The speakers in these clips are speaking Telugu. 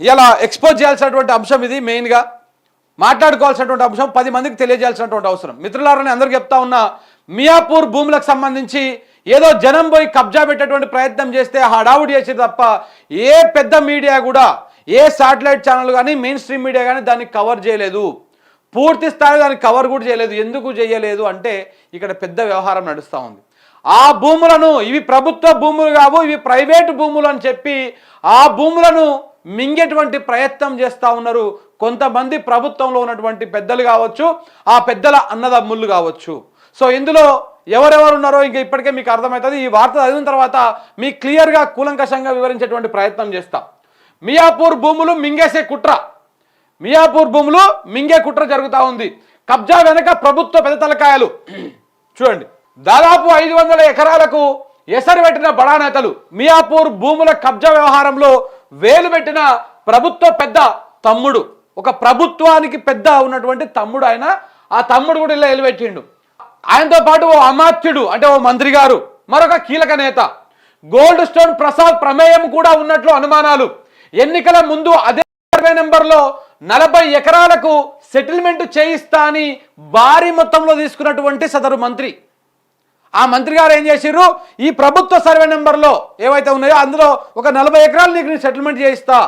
ఇలా ఎక్స్పోజ్ చేయాల్సినటువంటి అంశం ఇది మెయిన్గా మాట్లాడుకోవాల్సినటువంటి అంశం పది మందికి తెలియజేయాల్సినటువంటి అవసరం. మిత్రులారని అందరికీ చెప్తా ఉన్నా మియాపూర్ భూములకు సంబంధించి ఏదో జనం పోయి కబ్జా పెట్టేటువంటి ప్రయత్నం చేస్తే హడావుడి చేసేది తప్ప ఏ పెద్ద మీడియా కూడా ఏ శాటిలైట్ ఛానల్ కానీ మెయిన్ స్ట్రీమ్ మీడియా కానీ దాన్ని కవర్ చేయలేదు. పూర్తి స్థాయిలో దాన్ని కవర్ కూడా చేయలేదు. ఎందుకు చేయలేదు అంటే ఇక్కడ పెద్ద వ్యవహారం నడుస్తూ ఉంది. ఆ భూములను ఇవి ప్రభుత్వ భూములు కావు ఇవి ప్రైవేటు భూములు అని చెప్పి ఆ భూములను మింగేటువంటి ప్రయత్నం చేస్తూ ఉన్నారు. కొంతమంది ప్రభుత్వంలో ఉన్నటువంటి పెద్దలు కావచ్చు ఆ పెద్దల అన్నదమ్ముళ్ళు కావచ్చు. సో ఇందులో ఎవరెవరు ఉన్నారో ఇంకా ఇప్పటికే మీకు అర్థమవుతుంది. ఈ వార్త చదివిన తర్వాత మీకు క్లియర్గా కూలంకషంగా వివరించేటువంటి ప్రయత్నం చేస్తాం. మియాపూర్ భూములు మింగేసే కుట్ర. మియాపూర్ భూములు మింగే కుట్ర జరుగుతూ ఉంది. కబ్జా వెనక ప్రభుత్వ పెద్ద తలకాయలు. చూడండి. దాదాపు ఐదు వందల ఎకరాలకు ఎసరు పెట్టిన బడా నేతలు మియాపూర్ భూముల కబ్జా వ్యవహారంలో వేలు పెట్టిన ప్రభుత్వ పెద్ద తమ్ముడు. ఒక ప్రభుత్వానికి పెద్ద ఉన్నటువంటి తమ్ముడు ఆయన. ఆ తమ్ముడు కూడా ఇలా ఎలిపెట్టిండు ఆయనతో పాటు ఓ అమాత్యుడు అంటే ఓ మంత్రి గారు మరొక కీలక నేత. గోల్డ్ స్టోన్ ప్రసాద్ ప్రమేయం కూడా ఉన్నట్లు అనుమానాలు. ఎన్నికల ముందు అదే సర్వే నెంబర్లో నలభై ఎకరాలకు సెటిల్మెంట్ చేయిస్తా అని భారీ మొత్తంలో తీసుకున్నటువంటి సదరు మంత్రి. ఆ మంత్రి గారు ఏం చేసిర్రు? ఈ ప్రభుత్వ సర్వే నెంబర్లో ఏవైతే ఉన్నాయో అందులో ఒక నలభై ఎకరాలు నీకు నేను సెటిల్మెంట్ చేయిస్తా.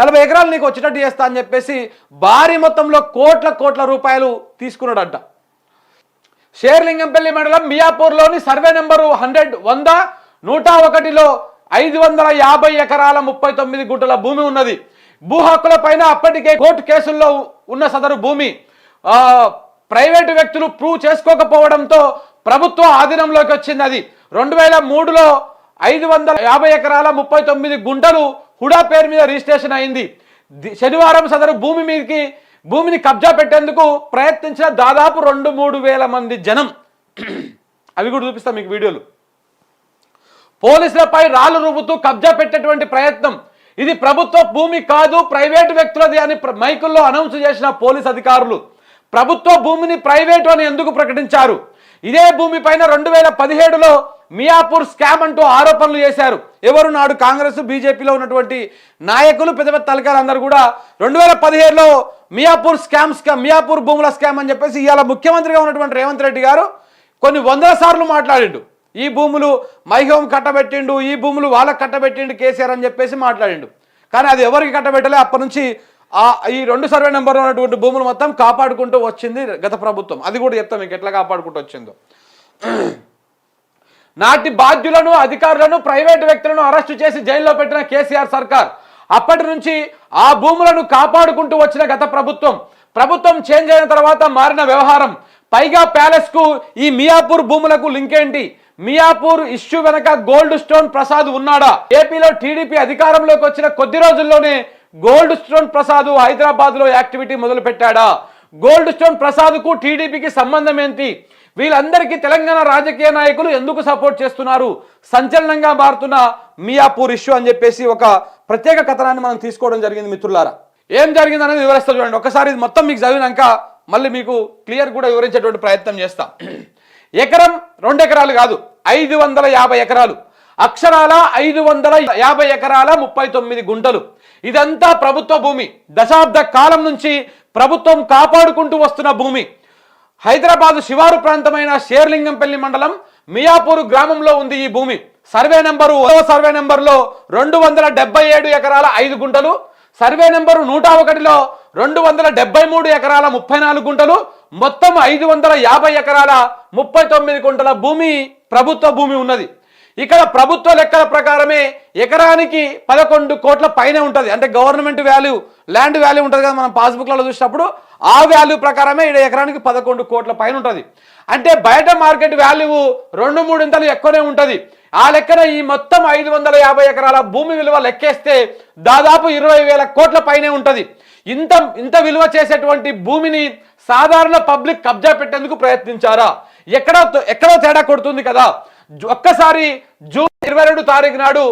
నలభై ఎకరాలు నీకు వచ్చేటట్టు చేస్తా అని చెప్పేసి భారీ మొత్తంలో కోట్ల కోట్ల రూపాయలు తీసుకున్నాడంట. షేర్లింగంపల్లి మండలం మియాపూర్లోని సర్వే నెంబరు హండ్రెడ్ వంద నూట ఒకటిలో ఐదు వందల యాభై ఎకరాల ముప్పై తొమ్మిది గుంటల భూమి ఉన్నది. భూ హక్కుల పైన అప్పటికే కోర్టు కేసుల్లో ఉన్న సదరు భూమి. ప్రైవేటు వ్యక్తులు ప్రూవ్ చేసుకోకపోవడంతో ప్రభుత్వం ఆధీనంలోకి వచ్చింది అది. రెండు వేల మూడులో ఐదు వందల యాభై ఎకరాల ముప్పై తొమ్మిది గుంటలు హుడా పేరు మీద రిజిస్ట్రేషన్ అయింది. శనివారం సదరు భూమి మీదకి భూమిని కబ్జా పెట్టేందుకు ప్రయత్నించిన దాదాపు రెండు మూడు వేల మంది జనం. అవి కూడా చూపిస్తాం మీకు వీడియోలు. పోలీసులపై రాళ్ళు రువ్వుతూ కబ్జా పెట్టేటువంటి ప్రయత్నం. ఇది ప్రభుత్వ భూమి కాదు ప్రైవేటు వ్యక్తులది అని మైకుల్లో అనౌన్స్ చేసిన పోలీస్ అధికారులు. ప్రభుత్వ భూమిని ప్రైవేటు అని ఎందుకు ప్రకటించారు? ఇదే భూమి పైన రెండు వేల పదిహేడులో మియాపూర్ స్కామ్ అంటూ ఆరోపణలు చేశారు. ఎవరు నాడు కాంగ్రెస్ బీజేపీలో ఉన్నటువంటి నాయకులు పెద్ద పెద్ద తలకాయలు అందరూ కూడా రెండు వేల పదిహేడులో మియాపూర్ స్కామ్ స్కామ్ మియాపూర్ భూముల స్కామ్ అని చెప్పేసి ఇవాళ ముఖ్యమంత్రిగా ఉన్నటువంటి రేవంత్ రెడ్డి గారు కొన్ని వందల సార్లు మాట్లాడిండు. ఈ భూములు మైహోమ్ కట్టబెట్టిండు ఈ భూములు వాళ్ళకి కట్టబెట్టిండు కేసీఆర్ అని చెప్పేసి మాట్లాడిండు. కానీ అది ఎవరికి కట్టబెట్టలే? అప్పటి నుంచి ఈ రెండు సర్వే నెంబర్ ఉన్నటువంటి భూములు మొత్తం కాపాడుకుంటూ వచ్చింది గత ప్రభుత్వం. అది కూడా చెప్తాం మీకు ఎట్లా కాపాడుకుంటూ వచ్చిందో. నాటి బాధ్యులను అధికారులను ప్రైవేటు వ్యక్తులను అరెస్టు చేసి జైల్లో పెట్టిన కేసీఆర్ సర్కార్ అప్పటి నుంచి ఆ భూములను కాపాడుకుంటూ వచ్చిన గత ప్రభుత్వం. ప్రభుత్వం చేంజ్ అయిన తర్వాత మారిన వ్యవహారం. పైగా ప్యాలెస్కు ఈ మియాపూర్ భూములకు లింక్ ఏంటి? మియాపూర్ ఇష్యూ వెనక గోల్డ్ స్టోన్ ప్రసాద్ ఉన్నాడా? ఏపీలో టీడీపీ అధికారంలోకి వచ్చిన కొద్ది రోజుల్లోనే గోల్డ్ స్టోన్ ప్రసాద్ హైదరాబాద్లో యాక్టివిటీ మొదలు పెట్టాడా గోల్డ్ స్టోన్ ప్రసాద్కు టీడీపీకి సంబంధం ఏంటి? వీళ్ళందరికీ తెలంగాణ రాజకీయ నాయకులు ఎందుకు సపోర్ట్ చేస్తున్నారు? సంచలనంగా మారుతున్న మియాపూర్ ఇష్యూ అని చెప్పేసి ఒక ప్రత్యేక కథనాన్ని మనం తీసుకోవడం జరిగింది మిత్రులారా. ఏం జరిగింది అనేది వివరిస్తా చూడండి. ఒకసారి ఇది మొత్తం మీకు చదివినాక మళ్ళీ మీకు క్లియర్ కూడా వివరించేటువంటి ప్రయత్నం చేస్తాం. ఎకరం రెండు ఎకరాలు కాదు ఐదు వందల యాభై ఎకరాలు. అక్షరాల ఐదు వందల యాభై ఎకరాల ముప్పై తొమ్మిది గుంటలు. ఇదంతా ప్రభుత్వ భూమి. దశాబ్ద కాలం నుంచి ప్రభుత్వం కాపాడుకుంటూ వస్తున్న భూమి. హైదరాబాదు శివారు ప్రాంతమైన షేర్లింగంపల్లి మండలం మియాపూర్ గ్రామంలో ఉంది ఈ భూమి. సర్వే నెంబరు సర్వే నెంబర్లో రెండు వందల డెబ్బై ఏడు ఎకరాల ఐదు గుంటలు. సర్వే నెంబరు నూట ఒకటిలో రెండు వందల డెబ్బై మూడు ఎకరాల ముప్పై నాలుగు గుంటలు. మొత్తం ఐదు వందల యాభై ఎకరాల ముప్పై తొమ్మిది గుంటల భూమి ప్రభుత్వ భూమి ఉన్నది. ఇక్కడ ప్రభుత్వ లెక్కల ప్రకారమే ఎకరానికి పదకొండు కోట్ల పైన ఉంటుంది. అంటే గవర్నమెంట్ వాల్యూ ల్యాండ్ వాల్యూ ఉంటుంది కదా మనం పాస్బుక్లలో చూసినప్పుడు ఆ వాల్యూ ప్రకారమే ఇక్కడ ఎకరానికి పదకొండు కోట్ల పైన ఉంటుంది. అంటే బయట మార్కెట్ వాల్యూ రెండు మూడింతలు ఎక్కువనే ఉంటుంది. ఆ లెక్కన ఈ మొత్తం ఐదు వందల యాభై ఎకరాల భూమి విలువ లెక్కేస్తే దాదాపు ఇరవై వేల కోట్ల పైనే ఉంటుంది. ఇంత ఇంత విలువ చేసేటువంటి భూమిని సాధారణ పబ్లిక్ కబ్జా పెట్టేందుకు ప్రయత్నించారా? ఎక్కడో ఎక్కడో తేడా కొడుతుంది కదా. ఒక్కసారి జూన్ ఇరవై రెండు తారీఖు నాడు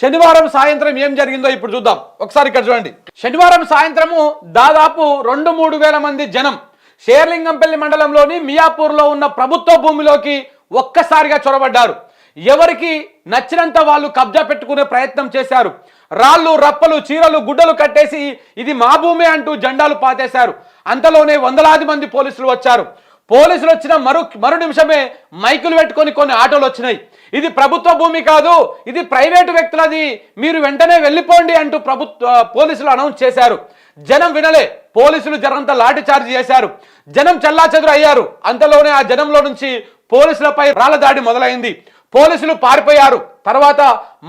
శనివారం సాయంత్రం ఏం జరిగిందో ఇప్పుడు చూద్దాం. ఒకసారి ఇక్కడ చూడండి. శనివారం సాయంత్రము దాదాపు రెండు మూడు వేల మంది జనం షేర్లింగంపల్లి మండలంలోని మియాపూర్లో ఉన్న ప్రభుత్వ భూమిలోకి ఒక్కసారిగా చొరబడ్డారు. ఎవరికి నచ్చినంత వాళ్ళు కబ్జా పెట్టుకునే ప్రయత్నం చేశారు. రాళ్ళు రప్పలు చీరలు గుడ్డలు కట్టేసి ఇది మా భూమి అంటూ జెండాలు పాతేశారు. అంతలోనే వందలాది మంది పోలీసులు వచ్చారు. పోలీసులు వచ్చిన మరు మరు నిమిషమే మైకులు పెట్టుకొని కొన్ని ఆటోలు వచ్చినాయి ఇది ప్రభుత్వ భూమి కాదు ఇది ప్రైవేటు వ్యక్తులది. మీరు వెంటనే వెళ్ళిపోండి అంటూ ప్రభుత్వ పోలీసులు అనౌన్స్ చేశారు. జనం వినలే పోలీసులు జనంతా లాఠీ చార్జ్ చేశారు. జనం చెల్లాచెదురు అయ్యారు. అంతలోనే ఆ జనంలో నుంచి పోలీసులపై రాళ్ళ దాడి మొదలైంది. పోలీసులు పారిపోయారు. తర్వాత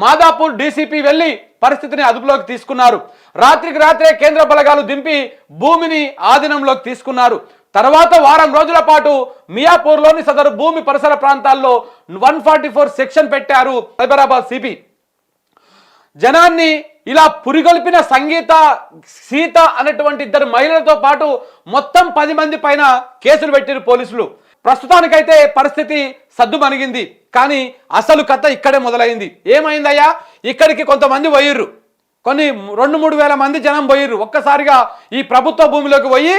మాదాపూర్ డీసీపీ వెళ్ళి పరిస్థితిని అదుపులోకి తీసుకున్నారు. రాత్రికి రాత్రే కేంద్ర బలగాలు దింపి భూమిని ఆధీనంలోకి తీసుకున్నారు. తర్వాత వారం రోజుల పాటు మియాపూర్లోని సదరు భూమి పరిసర ప్రాంతాల్లో వన్ ఫార్టీ ఫోర్ సెక్షన్ పెట్టారు సైబరాబాద్ సిపి. జనాన్ని ఇలా పురిగొల్పిన సంగీత సీత అనేటువంటి ఇద్దరు మహిళలతో పాటు మొత్తం పది మంది పైన కేసులు పెట్టారు పోలీసులు. ప్రస్తుతానికైతే పరిస్థితి సద్దుమణిగింది. కానీ అసలు కథ ఇక్కడే మొదలైంది. ఏమైందయ్యా? ఇక్కడికి కొంతమంది పోయిర్రు. కొన్ని రెండు మూడు వేల మంది జనం పోయిర్రు. ఒక్కసారిగా ఈ ప్రభుత్వ భూమిలోకి పోయి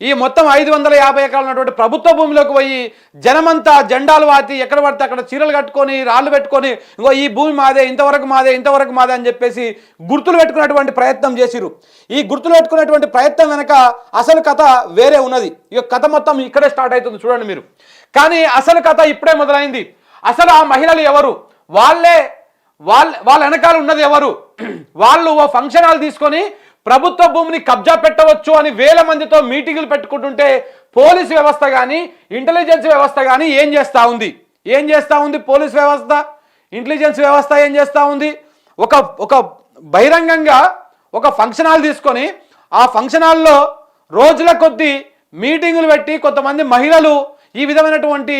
ఈ మొత్తం ఐదు వందల యాభై ఎకరాలు ఉన్నటువంటి ప్రభుత్వ భూమిలోకి పోయి జనమంతా జెండాలు వాతి ఎక్కడ పడితే అక్కడ చీరలు కట్టుకొని రాళ్ళు పెట్టుకొని ఇంకో ఈ భూమి మాదే ఇంతవరకు మాదే ఇంతవరకు మాదే అని చెప్పేసి గుర్తులు పెట్టుకున్నటువంటి ప్రయత్నం చేసిరు ఈ గుర్తులు పెట్టుకున్నటువంటి ప్రయత్నం వెనక అసలు కథ వేరే ఉన్నది. ఈ కథ మొత్తం ఇక్కడే స్టార్ట్ అవుతుంది చూడండి మీరు. కానీ అసలు కథ ఇప్పుడే మొదలైంది. అసలు ఆ మహిళలు ఎవరు? వాళ్ళే వాళ్ళ వాళ్ళ వెనకాల ఉన్నది ఎవరు? వాళ్ళు ఓ ఫంక్షన్ హాల్ తీసుకొని ప్రభుత్వ భూమిని కబ్జా పెట్టవచ్చు అని వేల మందితో మీటింగులు పెట్టుకుంటుంటే పోలీస్ వ్యవస్థ కానీ ఇంటెలిజెన్స్ వ్యవస్థ కానీ ఏం చేస్తూ ఉంది? ఏం చేస్తూ ఉంది పోలీస్ వ్యవస్థ? ఇంటెలిజెన్స్ వ్యవస్థ ఏం చేస్తూ ఉంది? ఒక ఒక బహిరంగంగా ఒక ఫంక్షన్ హాల్ తీసుకొని ఆ ఫంక్షన్ హాల్లో రోజుల కొద్దీ మీటింగులు పెట్టి కొంతమంది మహిళలు ఈ విధమైనటువంటి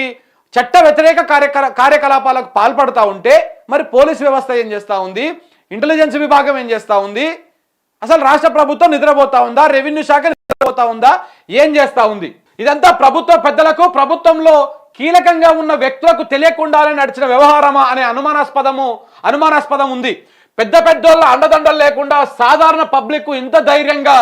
చట్ట వ్యతిరేక కార్యకల కార్యకలాపాలకు పాల్పడుతూ ఉంటే మరి పోలీస్ వ్యవస్థ ఏం చేస్తూ ఉంది? ఇంటెలిజెన్స్ విభాగం ఏం చేస్తూ ఉంది? అసలు రాష్ట్ర ప్రభుత్వం నిద్రపోతా ఉందా? రెవెన్యూ శాఖ నిద్రపోతా ఉందా? ఏం చేస్తా ఉంది? ఇదంతా ప్రభుత్వ పెద్దలకు ప్రభుత్వంలో కీలకంగా ఉన్న వ్యక్తులకు తెలియకుండానే నడిచిన వ్యవహారమా అనే అనుమానాస్పదము అనుమానాస్పదం ఉంది. పెద్ద పెద్దోళ్ళ అండదండలు లేకుండా సాధారణ పబ్లిక్ ఇంత ధైర్యంగా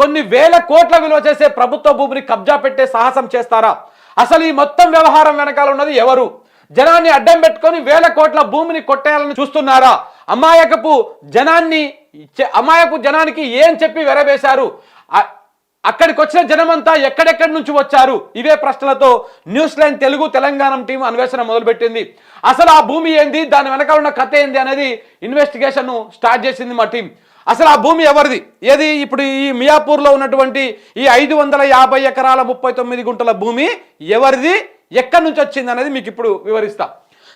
కొన్ని వేల కోట్ల విలువ చేసే ప్రభుత్వ భూమిని కబ్జా పెట్టే సాహసం చేస్తారా? అసలు ఈ మొత్తం వ్యవహారం వెనకాల ఉన్నది ఎవరు? జనాన్ని అడ్డం పెట్టుకొని వేల కోట్ల భూమిని కొట్టేయాలని చూస్తున్నారా? అమాయకపు జనాన్ని అమాయకపు జనానికి ఏం చెప్పి వెరవేశారు? అక్కడికి వచ్చిన జనమంతా ఎక్కడెక్కడి నుంచి వచ్చారు? ఇవే ప్రశ్నలతో news line Telugu Telangana team అన్వేషణ మొదలుపెట్టింది. అసలు ఆ భూమి ఏంది? దాని వెనకాల ఉన్న కథ ఏంది అనేది ఇన్వెస్టిగేషన్ స్టార్ట్ చేసింది మా టీం. అసలు ఆ భూమి ఎవరిది? ఏది? ఇప్పుడు ఈ మియాపూర్లో ఉన్నటువంటి ఈ ఐదు వందల యాభై ఎకరాల ముప్పై తొమ్మిది గుంటల భూమి ఎవరిది? ఎక్కడి నుంచి వచ్చింది అనేది మీకు ఇప్పుడు వివరిస్తా.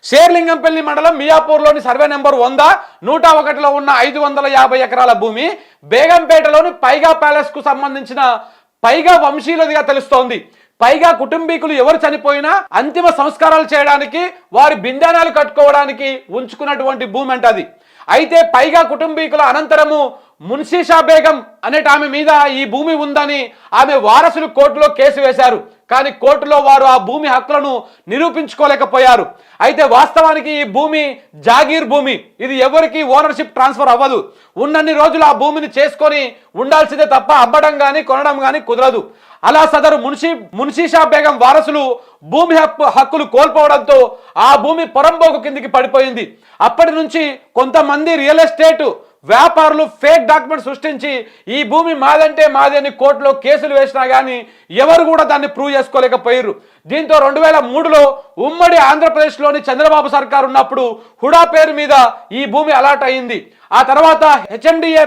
షేర్లింగంపల్లి మండలం మియాపూర్లోని సర్వే నెంబర్ వంద నూట ఒకటిలో ఉన్న ఐదు వందల యాభై ఎకరాల భూమి బేగంపేటలోని పైగా ప్యాలెస్కు సంబంధించిన పైగా వంశీయులదిగా తెలుస్తోంది. పైగా కుటుంబీకులు ఎవరు చనిపోయినా అంతిమ సంస్కారాలు చేయడానికి వారి బిందానాలు కట్టుకోవడానికి ఉంచుకున్నటువంటి భూమి అంట అది అయితే పైగా కుటుంబీకుల అనంతరము మున్షీషా బేగం అనేట ఆమె మీద ఈ భూమి ఉందని ఆమె వారసులు కోర్టులో కేసు వేశారు. కానీ కోర్టులో వారు ఆ భూమి హక్కులను నిరూపించుకోలేకపోయారు. అయితే వాస్తవానికి ఈ భూమి జాగీర్ భూమి. ఇది ఎవరికి ఓనర్షిప్ ట్రాన్స్ఫర్ అవ్వదు. ఉన్నన్ని రోజులు ఆ భూమిని చేసుకొని ఉండాల్సిందే తప్ప అమ్మడం కానీ కొనడం కానీ కుదరదు. అలా సదరు మున్షి మున్షీషా బేగం వారసులు భూమి హక్కు హక్కులు కోల్పోవడంతో ఆ భూమి పొరంబోకు కిందికి పడిపోయింది. అప్పటి నుంచి కొంతమంది రియల్ ఎస్టేట్ వ్యాపారులు ఫేక్ డాక్యుమెంట్ సృష్టించి ఈ భూమి మాదంటే మాది అని కోర్టులో కేసులు వేసినా కానీ ఎవరు కూడా దాన్ని ప్రూవ్ చేసుకోలేకపోయారు దీంతో రెండు వేల మూడులో ఉమ్మడి ఆంధ్రప్రదేశ్లోని చంద్రబాబు సర్కార్ ఉన్నప్పుడు హుడా పేరు మీద ఈ భూమి అలాట్ అయింది. ఆ తర్వాత హెచ్ఎండిఏ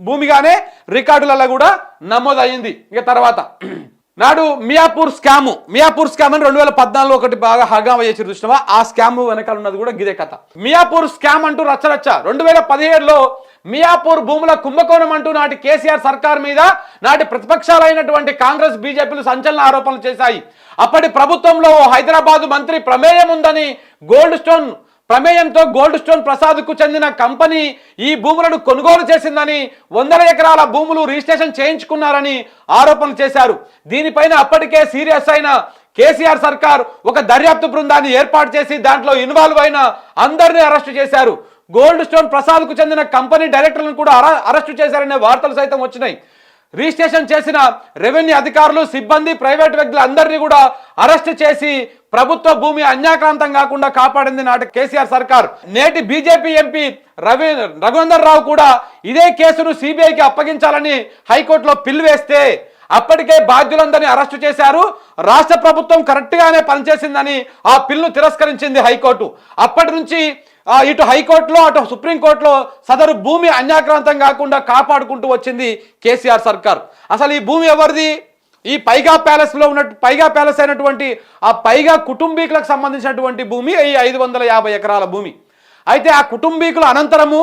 భూమిగానే రికార్డులలో కూడా నమోదయ్యింది ఇక తర్వాత నాడు మియాపూర్ స్కామ్ మియాపూర్ స్కామ్ అని రెండు వేల పద్నాలుగులో ఒకటి బాగా హగామ చేసి చూసినావా? ఆ స్కామ్ వెనకాల ఉన్నది కూడా గిదే కథ. మియాపూర్ స్కామ్ అంటూ రచ్చరచ్చ. రెండు వేల పదిహేడులో మియాపూర్ భూముల కుంభకోణం అంటూ నాటి కేసీఆర్ సర్కార్ మీద నాటి ప్రతిపక్షాలైనటువంటి కాంగ్రెస్ బీజేపీలు సంచలన ఆరోపణలు చేశాయి. అప్పటి ప్రభుత్వంలో హైదరాబాదు హైదరాబాద్ మంత్రి ప్రమేయం ఉందని గోల్డ్ స్టోన్ ప్రమేయంతో గోల్డ్ స్టోన్ ప్రసాద్కు చెందిన కంపెనీ ఈ భూములను కొనుగోలు చేసిందని వందల ఎకరాల భూములు రిజిస్ట్రేషన్ చేయించుకున్నారని ఆరోపణలు చేశారు. దీనిపైన అప్పటికే సీరియస్ అయిన కేసీఆర్ సర్కార్ ఒక దర్యాప్తు బృందాన్ని ఏర్పాటు చేసి దాంట్లో ఇన్వాల్వ్ అయిన అందరినీ అరెస్టు చేశారు. గోల్డ్ స్టోన్ ప్రసాద్కు చెందిన కంపెనీ డైరెక్టర్లను కూడా అర- అరెస్టు చేశారనే వార్తలు సైతం వచ్చినాయి. రిజిస్ట్రేషన్ చేసిన రెవెన్యూ అధికారులు సిబ్బంది ప్రైవేట్ వ్యక్తులు అందరినీ కూడా అరెస్ట్ చేసి ప్రభుత్వ భూమి అన్యాక్రాంతం కాకుండా కాపాడింది నాటి కేసీఆర్ సర్కార్. నేటి బీజేపీ ఎంపీ రవి రఘువందర్ రావు కూడా ఇదే కేసును సిబిఐకి అప్పగించాలని హైకోర్టులో పిల్లు వేస్తే అప్పటికే బాధ్యులందరినీ అరెస్టు చేశారు. రాష్ట్ర ప్రభుత్వం కరెక్ట్గానే పనిచేసిందని ఆ పిల్లు తిరస్కరించింది హైకోర్టు. అప్పటి నుంచి ఇటు హైకోర్టులో అటు సుప్రీంకోర్టులో సదరు భూమి అన్యాక్రాంతం కాకుండా కాపాడుకుంటూ వచ్చింది కేసీఆర్ సర్కార్. అసలు ఈ భూమి ఎవరిది? ఈ పైగా ప్యాలెస్లో ఉన్న పైగా ప్యాలెస్ అయినటువంటి ఆ పైగా కుటుంబీకులకు సంబంధించినటువంటి భూమి ఈ ఐదు వందల యాభై ఎకరాల భూమి. అయితే ఆ కుటుంబీకుల అనంతరము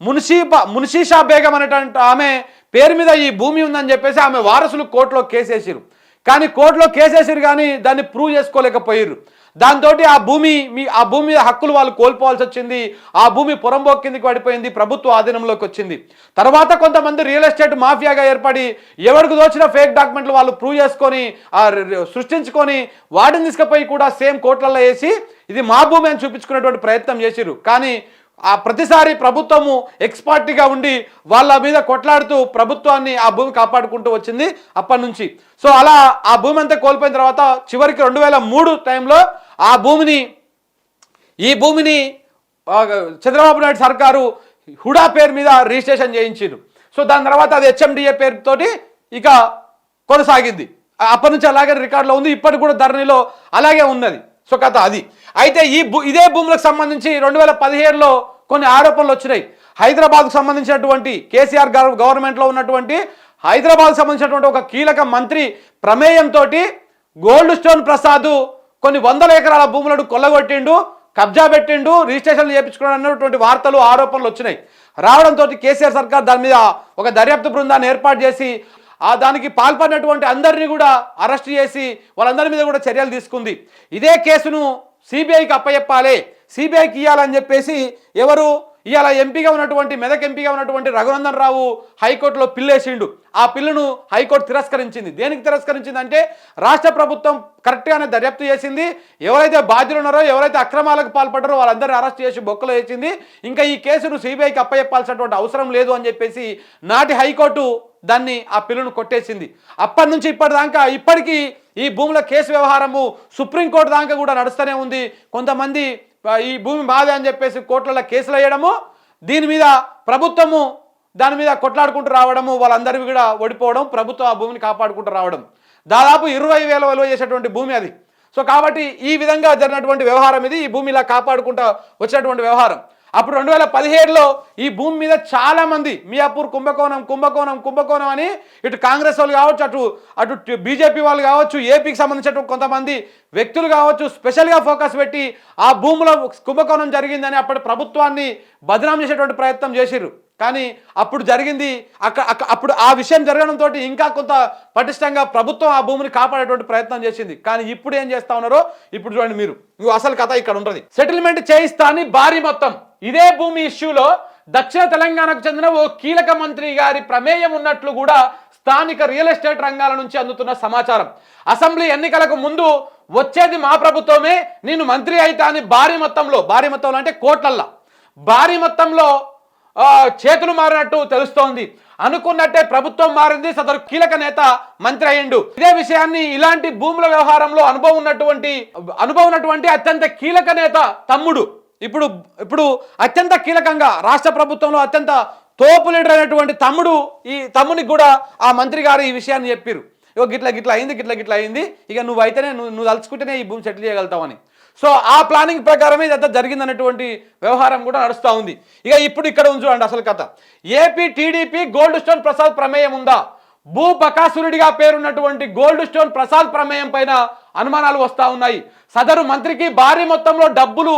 మున్షీ మున్షీషా బేగం అనేటువంటి ఆమె పేరు మీద ఈ భూమి ఉందని చెప్పేసి ఆమె వారసులు కోర్టులో కేసేసారు కానీ కోర్టులో కేసేసారు కానీ దాన్ని ప్రూవ్ చేసుకోలేకపోయారు దాంతో ఆ భూమి మీ ఆ భూమి మీద హక్కులు వాళ్ళు కోల్పోవాల్సి వచ్చింది. ఆ భూమి పొరంబోక్ కిందికి పడిపోయింది ప్రభుత్వ ఆధీనంలోకి వచ్చింది. తర్వాత కొంతమంది రియల్ ఎస్టేట్ మాఫియాగా ఏర్పడి ఎవరికి దోచిన ఫేక్ డాక్యుమెంట్లు వాళ్ళు ప్రూవ్ చేసుకొని సృష్టించుకొని వాటిని తీసుకుపోయి కూడా సేమ్ కోర్టులలో వేసి ఇది మా భూమి అని చూపించుకునేటువంటి ప్రయత్నం చేసిరు కానీ ఆ ప్రతిసారి ప్రభుత్వము ఎక్స్పర్ట్గా ఉండి వాళ్ళ మీద కొట్లాడుతూ ప్రభుత్వాన్ని ఆ భూమి కాపాడుకుంటూ వచ్చింది అప్పటి నుంచి. సో అలా ఆ భూమి అంతా కోల్పోయిన తర్వాత చివరికి రెండు వేల మూడు టైంలో ఆ భూమిని ఈ భూమిని చంద్రబాబు నాయుడు సర్కారు హుడా పేరు మీద రిజిస్ట్రేషన్ చేయించిండు. సో దాని తర్వాత అది హెచ్ఎండిఏ పేరుతోటి ఇక కొనసాగింది. అప్పటి నుంచి అలాగే రికార్డులో ఉంది ఇప్పటికి కూడా ధరణిలో అలాగే ఉన్నది. సో కథ అది. అయితే ఈ భూ ఇదే భూములకు సంబంధించి రెండు వేల పదిహేడులో కొన్ని ఆరోపణలు వచ్చినాయి. హైదరాబాద్కు సంబంధించినటువంటి కేసీఆర్ గారు గవర్నమెంట్లో ఉన్నటువంటి హైదరాబాద్కు సంబంధించినటువంటి ఒక కీలక మంత్రి ప్రమేయంతో గోల్డ్ స్టోన్ ప్రసాద్ కొన్ని వందల ఎకరాల భూములను కొల్లగొట్టిండు కబ్జా పెట్టిండు రిజిస్ట్రేషన్ చేయించుకున్నాడు అన్నటువంటి వార్తలు ఆరోపణలు వచ్చినాయి. రావడంతో కేసీఆర్ సర్కార్ దాని మీద ఒక దర్యాప్తు బృందాన్ని ఏర్పాటు చేసి ఆ దానికి పాల్పడినటువంటి అందరినీ కూడా అరెస్ట్ చేసి వాళ్ళందరి మీద కూడా చర్యలు తీసుకుంది. ఇదే కేసును సిబిఐకి అప్పచెప్పాలి సిబిఐకి ఇవ్వాలని చెప్పేసి ఎవరు ఇవాళ ఎంపీగా ఉన్నటువంటి మెదక్ ఎంపీగా ఉన్నటువంటి రఘునందన్ రావు హైకోర్టులో పిల్లేసిండు. ఆ పిల్లును హైకోర్టు తిరస్కరించింది. దేనికి తిరస్కరించింది అంటే రాష్ట్ర ప్రభుత్వం కరెక్ట్గానే దర్యాప్తు చేసింది. ఎవరైతే బాధ్యులు ఉన్నారో ఎవరైతే అక్రమాలకు పాల్పడ్డారో వాళ్ళందరినీ అరెస్ట్ చేసి బొక్కలో వేసింది. ఇంకా ఈ కేసును సిబిఐకి అప్పచెప్పాల్సినటువంటి అవసరం లేదు అని చెప్పేసి నాటి హైకోర్టు దాన్ని ఆ పిల్లును కొట్టేసింది. అప్పటి నుంచి ఇప్పటిదాకా ఇప్పటికీ ఈ భూముల కేసు వ్యవహారము సుప్రీంకోర్టు దాకా కూడా నడుస్తూనే ఉంది. కొంతమంది ఈ భూమి మాదే అని చెప్పేసి కోర్టులలో కేసులు వేయడము దీని మీద ప్రభుత్వము దాని మీద కొట్లాడుకుంటూ రావడము వాళ్ళందరివి కూడా ఓడిపోవడం ప్రభుత్వం ఆ భూమిని కాపాడుకుంటూ రావడం. దాదాపు ఇరవై వేల విలువ చేసేటువంటి భూమి అది. సో కాబట్టి ఈ విధంగా జరిగినటువంటి వ్యవహారం ఇది. ఈ భూమి ఇలా కాపాడుకుంటూ వచ్చినటువంటి వ్యవహారం. అప్పుడు రెండు వేల పదిహేడులో ఈ భూమి మీద చాలామంది మియాపూర్ కుంభకోణం కుంభకోణం కుంభకోణం అని ఇటు కాంగ్రెస్ వాళ్ళు కావచ్చు అటు అటు బీజేపీ వాళ్ళు కావచ్చు ఏపీకి సంబంధించినటువంటి కొంతమంది వ్యక్తులు కావచ్చు స్పెషల్గా ఫోకస్ పెట్టి ఆ భూమిలో కుంభకోణం జరిగిందని అప్పటి ప్రభుత్వాన్ని బదనాం చేసేటువంటి ప్రయత్నం చేసిర్రు. కానీ అప్పుడు జరిగింది అక్కడ అప్పుడు ఆ విషయం జరగడంతో ఇంకా కొంత పటిష్టంగా ప్రభుత్వం ఆ భూమిని కాపాడేటువంటి ప్రయత్నం చేసింది. కానీ ఇప్పుడు ఏం చేస్తా ఉన్నారో ఇప్పుడు చూడండి మీరు. నువ్వు అసలు కథ ఇక్కడ ఉంటుంది. సెటిల్మెంట్ చేయిస్తా అని భారీ మొత్తం. ఇదే భూమి ఇష్యూలో దక్షిణ తెలంగాణకు చెందిన ఓ కీలక మంత్రి గారి ప్రమేయం ఉన్నట్లు కూడా స్థానిక రియల్ ఎస్టేట్ రంగాల నుంచి అందుతున్న సమాచారం. అసెంబ్లీ ఎన్నికలకు ముందు వచ్చేది మా ప్రభుత్వమే నేను మంత్రి అయితా అని భారీ మొత్తంలో భారీ మొత్తంలో అంటే కోట్లల్లా. భారీ మొత్తంలో చేతులు మారినట్టు తెలుస్తోంది. అనుకున్నట్టే ప్రభుత్వం మారింది. సదరు కీలక నేత మంత్రి అయ్యిండు. ఇదే విషయాన్ని ఇలాంటి భూముల వ్యవహారంలో అనుభవం ఉన్నటువంటి అనుభవం ఉన్నటువంటి అత్యంత కీలక నేత తమ్ముడు. ఇప్పుడు ఇప్పుడు అత్యంత కీలకంగా రాష్ట్ర ప్రభుత్వంలో అత్యంత తోపు లీడర్ అయినటువంటి తమ్ముడు ఈ తమ్మునికి కూడా ఆ మంత్రి గారు ఈ విషయాన్ని చెప్పారు ఇగో గిట్ల గిట్ల అయింది గిట్ల గిట్ల అయింది. ఇక నువ్వు అయితేనే నువ్వు నువ్వు తలుచుకుంటేనే ఈ భూమి సెటిల్ చేయగలుగుతావని. సో ఆ ప్లానింగ్ ప్రకారమే ఇదంతా జరిగిందన్నటువంటి వ్యవహారం కూడా నడుస్తూ ఉంది. ఇక ఇప్పుడు ఇక్కడ ఉంది చూడండి అసలు కథ. AP TDP gold stone Prasad ప్రమేయం ఉందా? భూ బకాసురుడిగా పేరున్నటువంటి గోల్డ్ స్టోన్ ప్రసాద్ ప్రమేయం పైన అనుమానాలు వస్తూ ఉన్నాయి. సదరు మంత్రికి భారీ మొత్తంలో డబ్బులు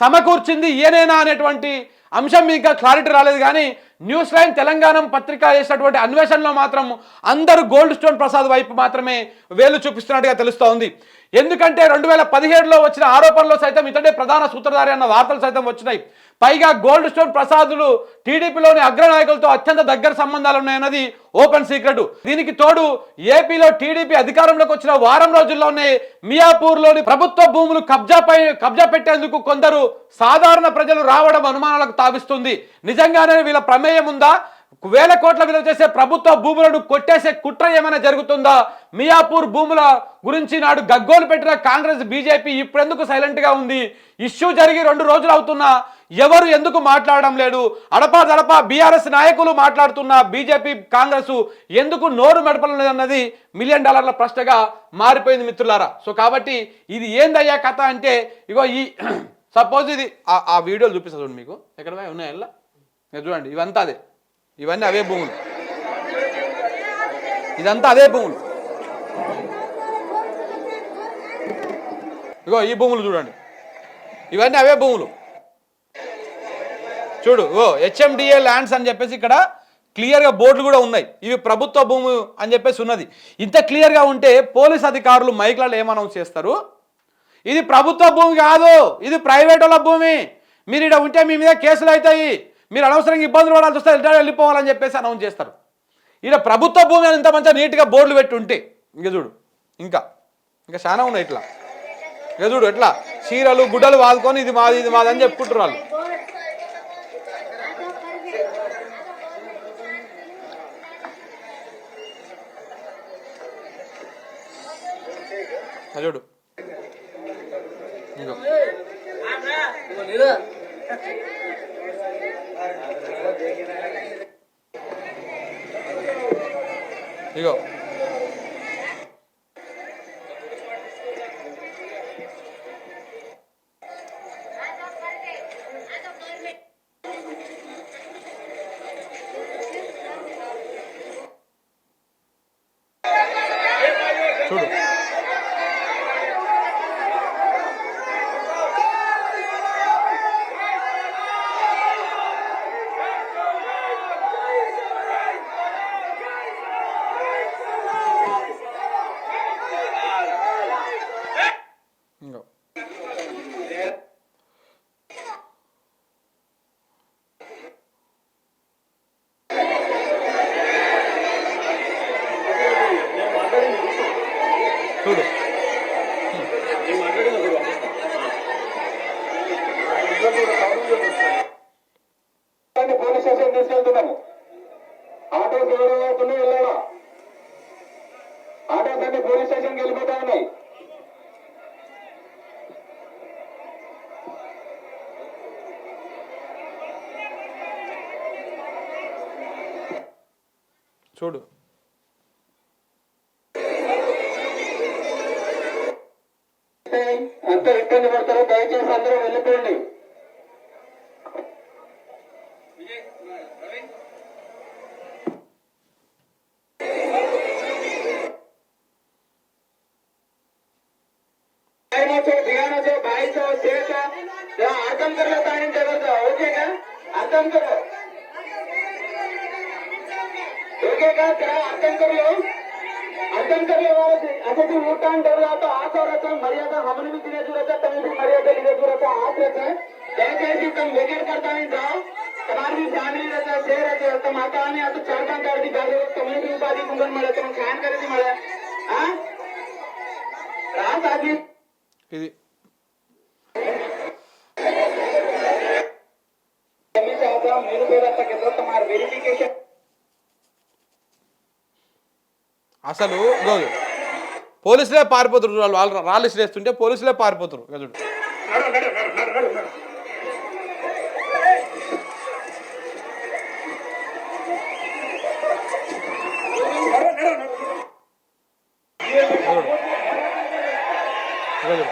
సమకూర్చింది ఏనేనా అనేటువంటి అంశం ఇంకా క్లారిటీ రాలేదు కానీ న్యూస్ లైన్ తెలంగాణ పత్రిక చేసినటువంటి అన్వేషణలో మాత్రం అందరూ గోల్డ్ స్టోన్ ప్రసాద్ వైపు మాత్రమే వేలు చూపిస్తున్నట్టుగా తెలుస్తూ ఉంది. ఎందుకంటే రెండు వేల పదిహేడులో వచ్చిన ఆరోపణలో సైతం ఇతడే ప్రధాన సూత్రధారి అన్న వార్తలు సైతం వచ్చినాయి. పైగా గోల్డ్ స్టోన్ ప్రసాదులు టీడీపీలోని అగ్రనాయకులతో అత్యంత దగ్గర సంబంధాలు ఉన్నాయన్నది ఓపెన్ సీక్రెట్. దీనికి తోడు ఏపీలో టీడీపీ అధికారంలోకి వచ్చిన వారం రోజుల్లోనే మియాపూర్లోని ప్రభుత్వ భూములు కబ్జాపై కబ్జా పెట్టేందుకు కొందరు సాధారణ ప్రజలు రావడం అనుమానాలకు తావిస్తుంది. నిజంగానే వీళ్ళ ప్రమేయం ఉందా? వేల కోట్ల విలువ చేసే ప్రభుత్వ భూములను కొట్టేసే కుట్ర ఏమైనా జరుగుతుందా? మియాపూర్ భూముల గురించి నాడు గగ్గోలు పెట్టిన కాంగ్రెస్ బీజేపీ ఇప్పుడెందుకు సైలెంట్గా ఉంది? ఇష్యూ జరిగి రెండు రోజులు అవుతున్నా ఎవరు ఎందుకు మాట్లాడడం లేదు? అడపా దడపా బీఆర్ఎస్ నాయకులు మాట్లాడుతున్న బీజేపీ కాంగ్రెస్ ఎందుకు నోరు మెడపలేదన్నది మిలియన్ డాలర్ల ప్రశ్నగా మారిపోయింది మిత్రులారా. సో కాబట్టి ఇది ఏందయ్యా కథ అంటే ఇగో ఈ సపోజ్ ఇది ఆ- ఆ వీడియోలు చూపిస్తా చూడండి మీకు. ఎక్కడ ఉన్నాయల్లా ఉన్నాయి? చూడండి ఇవంతా అదే. ఇవన్నీ అవే భూములు. ఇదంతా అదే భూములు. ఇగో ఈ భూములు చూడండి. ఇవన్నీ అవే భూములు. చూడు ఓ హెచ్ఎండిఏ ల్యాండ్స్ అని చెప్పేసి ఇక్కడ క్లియర్గా బోర్డులు కూడా ఉన్నాయి. ఇవి ప్రభుత్వ భూమి అని చెప్పేసి ఉన్నది. ఇంత క్లియర్గా ఉంటే పోలీస్ అధికారులు మైక్లలో ఏమనౌన్స్ చేస్తారు? ఇది ప్రభుత్వ భూమి కాదు. ఇది ప్రైవేట్ వాళ్ళ భూమి. మీరు ఇక్కడ ఉంటే మీ మీద కేసులు అవుతాయి. మీరు అనవసరంగా ఇబ్బందులు పడాల్సి వస్తే వెళ్ళిపోవాలని చెప్పేసి అనౌన్స్ చేస్తారు. ఇక్కడ ప్రభుత్వ భూమి ఇంత మంచిగా నీట్గా బోర్డులు పెట్టి ఉంటే ఇంక చూడు ఇంకా ఇంకా చాలా ఉన్నాయి ఇట్లా. ఇక చూడు ఎట్లా? చీరలు గుడ్డలు వాదుకొని ఇది మాది ఇది మాది అని చెప్పుకుంటారు వాళ్ళు. చూడు. ఇంకో. ఇగో చూడు ఇంకో చూడు దాన్ని పోలీస్ స్టేషన్ తీసుకెళ్తున్నాము ఆటోస్ ఎవరు అవుతున్నాయి వెళ్ళాలా ఆటోస్ అన్ని పోలీస్ స్టేషన్కి వెళ్ళిపోతా ఉన్నాయి చూడు ఎంత ఇబ్బంది పడతారో. దయచేసి అందరూ వెళ్ళిపోండి. అసలు పోలీసులే పారిపోతున్నారు వాళ్ళు. వాళ్ళు రాళ్ళు ఇసిరేస్తుంటే పోలీసులే పారిపోతున్నారు. గజుడు చూడు చూడు. ఇక చూడు.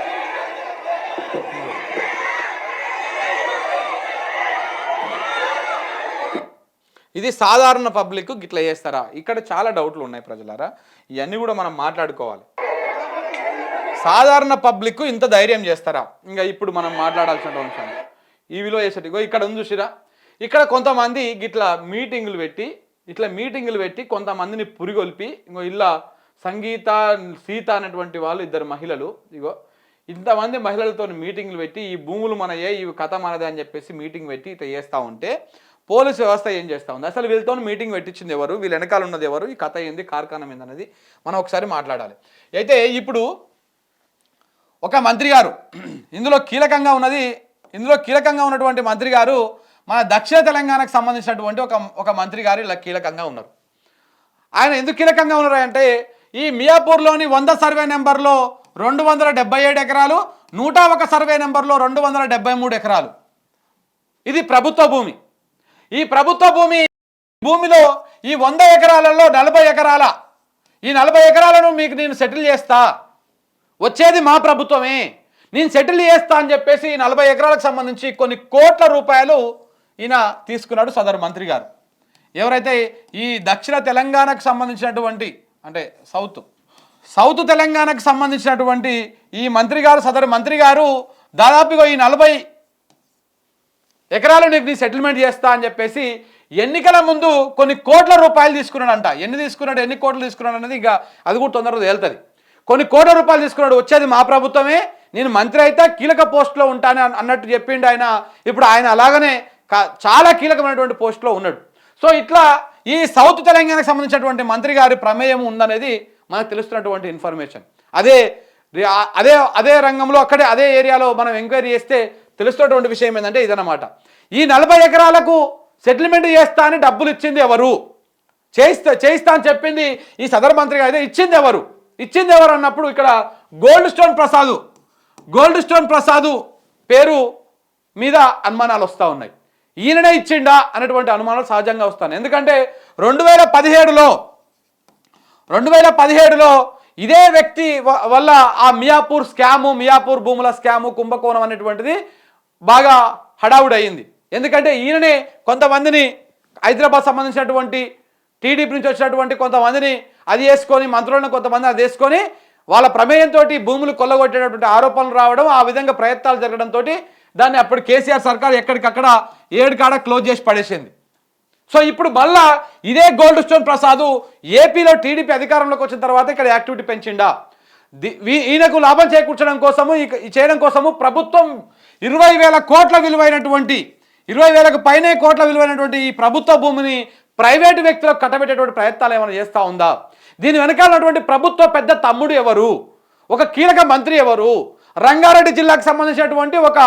ఇది సాధారణ పబ్లిక్ గిట్లా చేస్తారా? ఇక్కడ చాలా డౌట్లు ఉన్నాయి ప్రజలారా. ఇవన్నీ కూడా మనం మాట్లాడుకోవాలి. సాధారణ పబ్లిక్ ఇంత ధైర్యం చేస్తారా? ఇంకా ఇప్పుడు మనం మాట్లాడాల్సిన అంశాలు ఈ విలువ చేసేటి ఇగో ఇక్కడ ఉంది చూసిరా. ఇక్కడ కొంతమంది గిట్లా మీటింగులు పెట్టి ఇట్లా మీటింగులు పెట్టి కొంతమందిని పురిగొల్పి ఇంకో ఇలా సంగీత సీత అనేటువంటి వాళ్ళు ఇద్దరు మహిళలు. ఇగో ఇంతమంది మహిళలతో మీటింగ్లు పెట్టి ఈ భూములు మనయే ఇవి కథ మనదే అని చెప్పేసి మీటింగ్ పెట్టి ఇట్లా చేస్తూ ఉంటే పోలీసు వ్యవస్థ ఏం చేస్తూ ఉంది? అసలు వీళ్ళతో మీటింగ్ పెట్టించింది ఎవరు? వీళ్ళ వెనకాల ఉన్నది ఎవరు? ఈ కథ ఏంది? కార్ఖానం ఏంది అనేది మనం ఒకసారి మాట్లాడాలి. అయితే ఇప్పుడు ఒక మంత్రి గారు ఇందులో కీలకంగా ఉన్నది ఇందులో కీలకంగా ఉన్నటువంటి మంత్రి గారు మన దక్షిణ తెలంగాణకు సంబంధించినటువంటి ఒక ఒక మంత్రి గారు ఇలా కీలకంగా ఉన్నారు. ఆయన ఎందుకు కీలకంగా ఉన్నారు అంటే ఈ మియాపూర్లోని వంద సర్వే నెంబర్లో రెండు వందల డెబ్బై ఏడు ఎకరాలు నూట ఒక సర్వే నెంబర్లో రెండు వందల డెబ్బై మూడు ఎకరాలు. ఇది ప్రభుత్వ భూమి. ఈ ప్రభుత్వ భూమి భూమిలో ఈ వంద ఎకరాలలో నలభై ఎకరాల. ఈ నలభై ఎకరాలను మీకు నేను సెటిల్ చేస్తా. వచ్చేది మా ప్రభుత్వమే. నేను సెటిల్ చేస్తా అని చెప్పేసి ఈ నలభై ఎకరాలకు సంబంధించి కొన్ని కోట్ల రూపాయలు ఈయన తీసుకున్నాడు సదరు మంత్రి గారు. ఎవరైతే ఈ దక్షిణ తెలంగాణకు సంబంధించినటువంటి అంటే సౌత్ సౌత్ తెలంగాణకు సంబంధించినటువంటి ఈ మంత్రి గారు సదరు మంత్రి గారు దాదాపుగా ఈ నలభై ఎకరాలు నీకు నీ సెటిల్మెంట్ చేస్తా అని చెప్పేసి ఎన్నికల ముందు కొన్ని కోట్ల రూపాయలు తీసుకున్నాడంట. ఎన్ని తీసుకున్నాడు ఎన్ని కోట్లు తీసుకున్నాడు అనేది ఇంకా అది కూడా తొందరగా తేలుతుంది. కొన్ని కోట్ల రూపాయలు తీసుకున్నాడు వచ్చేది మా ప్రభుత్వమే నేను మంత్రి అయితే కీలక పోస్ట్లో ఉంటాను అన్నట్టు చెప్పిండు ఆయన. ఇప్పుడు ఆయన అలాగనే చాలా కీలకమైనటువంటి పోస్ట్లో ఉన్నాడు. సో ఇట్లా ఈ సౌత్ తెలంగాణకు సంబంధించినటువంటి మంత్రి గారి ప్రమేయం ఉందనేది మనకు తెలుస్తున్నటువంటి ఇన్ఫర్మేషన్. అదే అదే అదే రంగంలో అక్కడే అదే ఏరియాలో మనం ఎంక్వైరీ చేస్తే తెలుస్తున్నటువంటి విషయం ఏంటంటే ఇదనమాట ఈ నలభై ఎకరాలకు సెటిల్మెంట్ చేస్తా అని డబ్బులు ఇచ్చింది ఎవరు? చేయిస్తా చేయిస్తా అని చెప్పింది ఈ సదర్ మంత్రి అయితే ఇచ్చింది ఎవరు? ఇచ్చింది ఎవరు అన్నప్పుడు ఇక్కడ Gold Stone Prasad. Gold Stone Prasad పేరు మీద అనుమానాలు వస్తూ ఉన్నాయి. ఈయననే ఇచ్చిండా అనేటువంటి అనుమానాలు సహజంగా వస్తాను ఎందుకంటే రెండు వేల పదిహేడులో రెండు వేల పదిహేడులో ఇదే వ్యక్తి వల్ల ఆ మియాపూర్ స్కాము మియాపూర్ భూముల స్కాము కుంభకోణం అనేటువంటిది బాగా హడావుడయింది. ఎందుకంటే ఈయననే కొంతమందిని హైదరాబాద్ సంబంధించినటువంటి టీడీపీ నుంచి వచ్చినటువంటి కొంతమందిని అది వేసుకొని మంత్రులను కొంతమంది అది వేసుకొని వాళ్ళ ప్రమేయంతో భూములు కొల్లగొట్టేటటువంటి ఆరోపణలు రావడం ఆ విధంగా ప్రయత్నాలు జరగడంతో దాన్ని అప్పుడు కేసీఆర్ సర్కార్ ఎక్కడికక్కడ ఏడుకాడ క్లోజ్ చేసి పడేసింది. సో ఇప్పుడు మళ్ళా ఇదే గోల్డ్ స్టోన్ ప్రసాద్ ఏపీలో టీడీపీ అధికారంలోకి వచ్చిన తర్వాత ఇక్కడ యాక్టివిటీ పెంచిండా. వీ- ఈయనకు లాభం చేకూర్చడం కోసము ఈ చేయడం కోసము ప్రభుత్వం ఇరవై వేల కోట్ల విలువైనటువంటి ఇరవై వేలకు పైనే కోట్ల విలువైనటువంటి ఈ ప్రభుత్వ భూమిని ప్రైవేటు వ్యక్తులకు కట్టబెట్టేటువంటి ప్రయత్నాలు ఏమైనా చేస్తూ ఉందా? దీని వెనకాలన్నటువంటి ప్రభుత్వ పెద్ద తమ్ముడు ఎవరు? ఒక కీలక మంత్రి ఎవరు? రంగారెడ్డి జిల్లాకు సంబంధించినటువంటి ఒక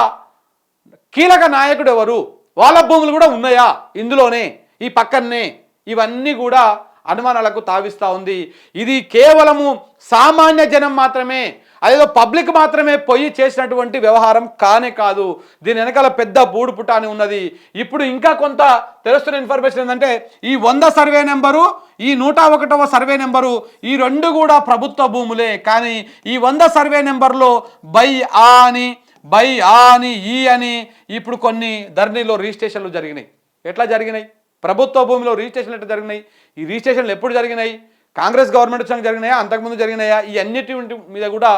కీలక నాయకుడు ఎవరు? వాళ్ళ భూములు కూడా ఉన్నాయా ఇందులోనే ఈ పక్కనే ఇవన్నీ కూడా అనుమానాలకు తావిస్తూ ఉంది. ఇది కేవలము సామాన్య జనం మాత్రమే అదేదో పబ్లిక్ మాత్రమే పోయి చేసినటువంటి వ్యవహారం కానే కాదు. దీని వెనకాల పెద్ద బూడు పుటాని ఉన్నది. ఇప్పుడు ఇంకా కొంత తెలుస్తున్న ఇన్ఫర్మేషన్ ఏంటంటే ఈ వంద సర్వే నెంబరు ఈ నూట ఒకటవ సర్వే నెంబరు ఈ రెండు కూడా ప్రభుత్వ భూములే. కానీ ఈ వంద సర్వే నెంబర్లో బై ఆ అని బై ఆ అని ఈ అని ఇప్పుడు కొన్ని ధరణిలో రిజిస్ట్రేషన్లు జరిగినాయి. ఎట్లా జరిగినాయి? ప్రభుత్వ భూమిలో రిజిస్ట్రేషన్లు ఎట్లా జరిగినాయి? ఈ రిజిస్ట్రేషన్లు ఎప్పుడు జరిగినాయి? కాంగ్రెస్ గవర్నమెంట్ వచ్చాక జరిగినాయా? అంతకుముందు జరిగినాయా? ఈ అన్నిటి మీద కూడా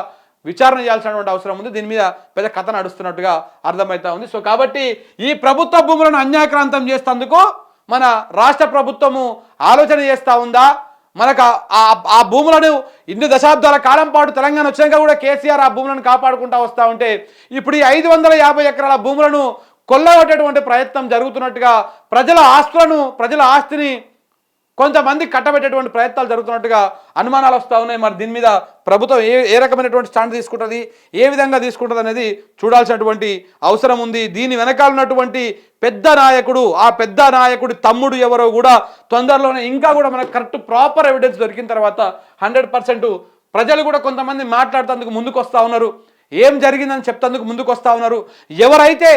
విచారణ చేయాల్సినటువంటి అవసరం ఉంది. దీని మీద పెద్ద కథ నడుస్తున్నట్టుగా అర్థమవుతా ఉంది. సో కాబట్టి ఈ ప్రభుత్వ భూములను అన్యాక్రాంతం చేస్తేందుకు మన రాష్ట్ర ప్రభుత్వము ఆలోచన చేస్తూ ఉందా? మనకు ఆ- ఆ- భూములను ఇన్ని దశాబ్దాల కాలం పాటు తెలంగాణ వచ్చాక కూడా కేసీఆర్ ఆ భూములను కాపాడుకుంటూ వస్తూ ఉంటే ఇప్పుడు ఈ ఐదు వందల యాభై ఎకరాల భూములను కొల్లగొట్టేటువంటి ప్రయత్నం జరుగుతున్నట్టుగా ప్రజల ఆస్తులను ప్రజల ఆస్తిని కొంతమంది కట్టబెట్టేటువంటి ప్రయత్నాలు జరుగుతున్నట్టుగా అనుమానాలు వస్తూ ఉన్నాయి. మరి దీని మీద ప్రభుత్వం ఏ ఏ రకమైనటువంటి స్టాండ్ తీసుకుంటుంది? ఏ విధంగా తీసుకుంటుంది అనేది చూడాల్సినటువంటి అవసరం ఉంది. దీని వెనకాల ఉన్నటువంటి పెద్ద నాయకుడు ఆ పెద్ద నాయకుడి తమ్ముడు ఎవరో కూడా తొందరలోనే ఇంకా కూడా మనకు కరెక్ట్ ప్రాపర్ ఎవిడెన్స్ దొరికిన తర్వాత హండ్రెడ్ పర్సెంట్ ప్రజలు కూడా కొంతమంది మాట్లాడుతందుకు ముందుకు వస్తూ ఉన్నారు. ఏం జరిగిందని చెప్తందుకు ముందుకు వస్తూ ఉన్నారు. ఎవరైతే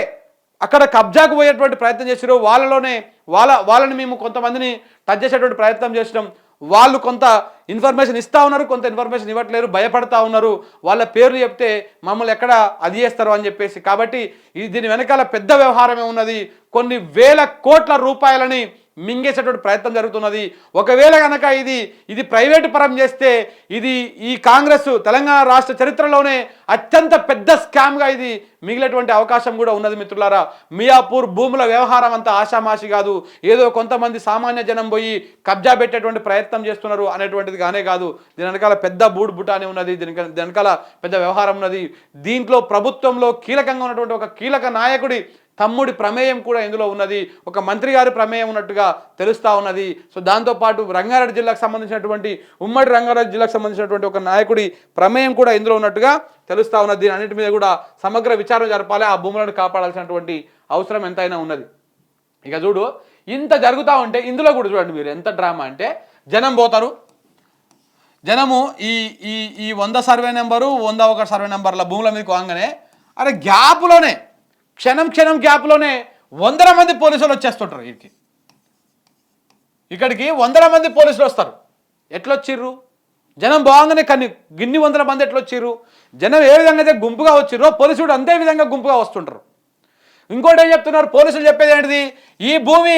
అక్కడ కబ్జాకు పోయేటువంటి ప్రయత్నం చేసారో వాళ్ళలోనే వాళ్ళ వాళ్ళని మేము కొంతమందిని టచ్ చేసేటువంటి ప్రయత్నం చేసినాం. వాళ్ళు కొంత ఇన్ఫర్మేషన్ ఇస్తా ఉన్నారు కొంత ఇన్ఫర్మేషన్ ఇవ్వట్లేరు భయపడతా ఉన్నారు. వాళ్ళ పేర్లు చెప్తే మమ్మల్ని ఎక్కడ అది చేస్తారు అని చెప్పేసి. కాబట్టి ఇది దీని వెనకాల పెద్ద వ్యవహారమే ఉన్నది. కొన్ని వేల కోట్ల రూపాయలని మింగేసేటువంటి ప్రయత్నం జరుగుతున్నది. ఒకవేళ కనుక ఇది ఇది ప్రైవేటు పరం చేస్తే ఇది ఈ కాంగ్రెస్ తెలంగాణ రాష్ట్ర చరిత్రలోనే అత్యంత పెద్ద స్కామ్గా ఇది మిగిలేటువంటి అవకాశం కూడా ఉన్నది మిత్రులారా. మియాపూర్ భూముల వ్యవహారం అంతా ఆషామాషి కాదు. ఏదో కొంతమంది సామాన్య జనం పోయి కబ్జా పెట్టేటువంటి ప్రయత్నం చేస్తున్నారు అనేటువంటిది కానే కాదు. దీని వెనకాల పెద్ద బూడ్ బుటాని ఉన్నది. దీని దీని వెనకాల పెద్ద వ్యవహారం ఉన్నది. దీంట్లో ప్రభుత్వంలో కీలకంగా ఉన్నటువంటి ఒక కీలక నాయకుడి తమ్ముడి ప్రమేయం కూడా ఇందులో ఉన్నది. ఒక మంత్రి గారి ప్రమేయం ఉన్నట్టుగా తెలుస్తూ ఉన్నది. సో దాంతోపాటు రంగారెడ్డి జిల్లాకు సంబంధించినటువంటి ఉమ్మడి రంగారెడ్డి జిల్లాకు సంబంధించినటువంటి ఒక నాయకుడి ప్రమేయం కూడా ఇందులో ఉన్నట్టుగా తెలుస్తూ ఉన్నది. దీని అన్నిటి మీద కూడా సమగ్ర విచారణ జరపాలి. ఆ భూములను కాపాడాల్సినటువంటి అవసరం ఎంతైనా ఉన్నది. ఇక చూడు ఇంత జరుగుతూ ఉంటే ఇందులో కూడా చూడండి మీరు ఎంత డ్రామా అంటే జనం పోతారు. జనము ఈ ఈ ఈ వంద సర్వే నెంబరు వంద ఒక సర్వే నెంబర్ల భూముల మీదకి వాగానే అరే గ్యాప్లోనే క్షణం క్షణం గ్యాప్లోనే వందల మంది పోలీసులు వచ్చేస్తుంటారు వీరికి ఇక్కడికి వందల మంది పోలీసులు వస్తారు. ఎట్లొచ్చిర్రు? జనం బాగానే కన్ని గిన్ని వందల మంది ఎట్లొచ్చిర్రు? జనం ఏ విధంగా అయితే గుంపుగా వచ్చిర్రో పోలీసులు అంతే విధంగా గుంపుగా వస్తుంటారు. ఇంకోటి ఏం చెప్తున్నారు? పోలీసులు చెప్పేది ఏంటిది? ఈ భూమి